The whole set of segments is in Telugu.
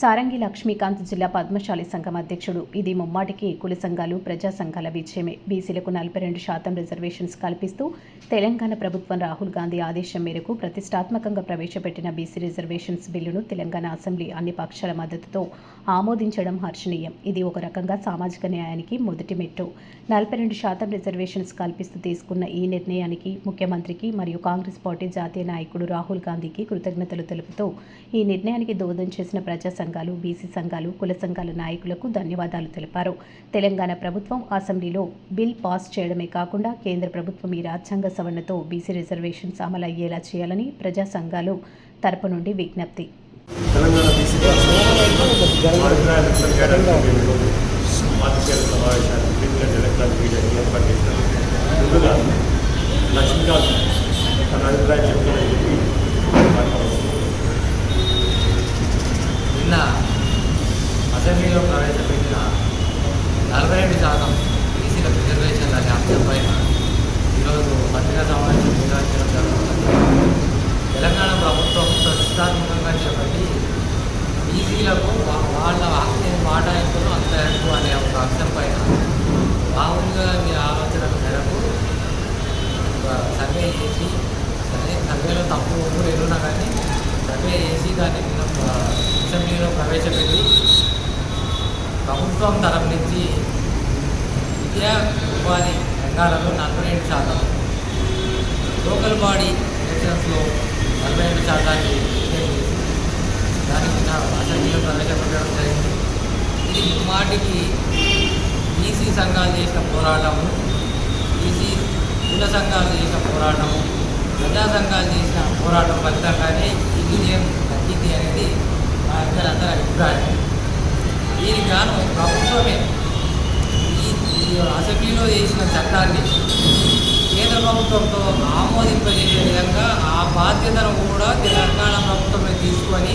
సారంగి లక్ష్మీకాంత్ జిల్లా పద్మశాలి సంఘం అధ్యక్షుడు. ఇది ముమ్మాటికి కుల సంఘాలు ప్రజా సంఘాల విజయమే. బీసీలకు నలభై రెండు శాతం రిజర్వేషన్స్ కల్పిస్తూ తెలంగాణ ప్రభుత్వం రాహుల్ గాంధీ ఆదేశం మేరకు ప్రతిష్టాత్మకంగా ప్రవేశపెట్టిన బీసీ రిజర్వేషన్స్ బిల్లును తెలంగాణ అసెంబ్లీ అన్ని పక్షాల మద్దతుతో ఆమోదించడం హర్షణీయం. ఇది ఒక రకంగా సామాజిక న్యాయానికి మొదటి మెట్టు. నలభై రెండు శాతం రిజర్వేషన్స్ కల్పిస్తూ తీసుకున్న ఈ నిర్ణయానికి ముఖ్యమంత్రికి మరియు కాంగ్రెస్ పార్టీ జాతీయ నాయకుడు రాహుల్ గాంధీకి కృతజ్ఞతలు తెలుపుతూ ఈ నిర్ణయానికి దోహదం చేసిన ప్రజా సంఘాలు బీసీ సంఘాలు కుల సంఘాల నాయకులకు ధన్యవాదాలు తెలిపారు. తెలంగాణ ప్రభుత్వం అసెంబ్లీలో బిల్ పాస్ చేయడమే కాకుండా కేంద్ర ప్రభుత్వం ఈ రాజ్యాంగ సవరణతో బీసీ రిజర్వేషన్స్ అమలు అయ్యేలా చేయాలని ప్రజా సంఘాలు తరపు నుండి విజ్ఞప్తి. తెలంగాణ శాతం బీసీల రిజర్వేషన్ల అనే అంశంపై ఈరోజు పత్రికా సమావేశం నిర్వహించడం జరుగుతుంది. తెలంగాణ ప్రభుత్వం ప్రతిష్టాత్మకంగా చేపట్టి బీసీలకు వాళ్ళ హక్కు మాటాయింపులు అంత ఎక్కువ అనే ఒక అంశం పైన రాహుల్ మీ ఆలోచన మేరకు సర్వే చేసి సరే సర్వేలో తప్పు ఒప్పులు ఎదురున్నా కానీ సర్వే చేసి దాన్ని నిన్న అసెంబ్లీలో ప్రవేశపెట్టి ప్రభుత్వం తరపు నుంచి విద్యా ఉపాధి రంగాలలో నలభై ఏడు శాతం. లోకల్ బాడీ ఎలక్షన్స్లో నలభై ఏడు శాతాన్ని దానికి అసెంబ్లీలో ప్రవేశపెట్టడం జరిగింది. ఇది మాటికి బీసీ సంఘాలు చేసిన పోరాటము బీసీ కుల సంఘాలు చేసిన పోరాటము ప్రజా సంఘాలు చేసిన పోరాటం ఫలితంగానే ఈ విజయం దక్కింది అనేది మా ఇద్దరందరి అభిప్రాయం. దీనికి గాను ప్రభుత్వమే అసెంబ్లీలో చేసిన చట్టాన్ని కేంద్ర ప్రభుత్వంతో ఆమోదింపజేసే విధంగా ఆ బాధ్యతను కూడా తెలంగాణ ప్రభుత్వమే తీసుకొని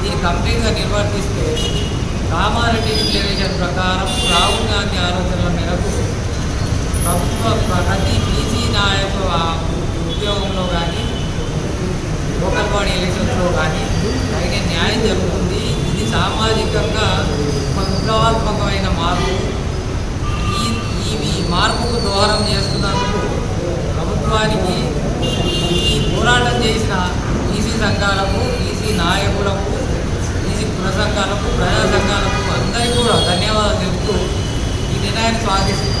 దీన్ని కంప్లీట్గా నిర్వర్తిస్తే కామారెడ్డి డిక్లరేషన్ ప్రకారం రాహుల్ గాంధీ ఆలోచనల మేరకు ప్రభుత్వ ప్రతి బీసీ నాయకు ఆ ఉద్యోగంలో కానీ లోకల్ బాడీ ఎలక్షన్స్లో కానీ తగిన న్యాయం జరుగుతుంది. ఇది సామాజికంగా ఒక విప్లవాత్మకమైన మార్పు. ఈ ఈ మార్పుకు దోహదం చేస్తున్నందుకు ప్రభుత్వానికి ఈ పోరాటం చేసిన బీసీ సంఘాలకు బీసీ నాయకులకు బీసీ కుల సంఘాలకు ప్రజా సంఘాలకు అందరికీ కూడా ధన్యవాదాలు తెలుపుతూ ఈ నిర్ణయాన్ని స్వాగతిస్తూ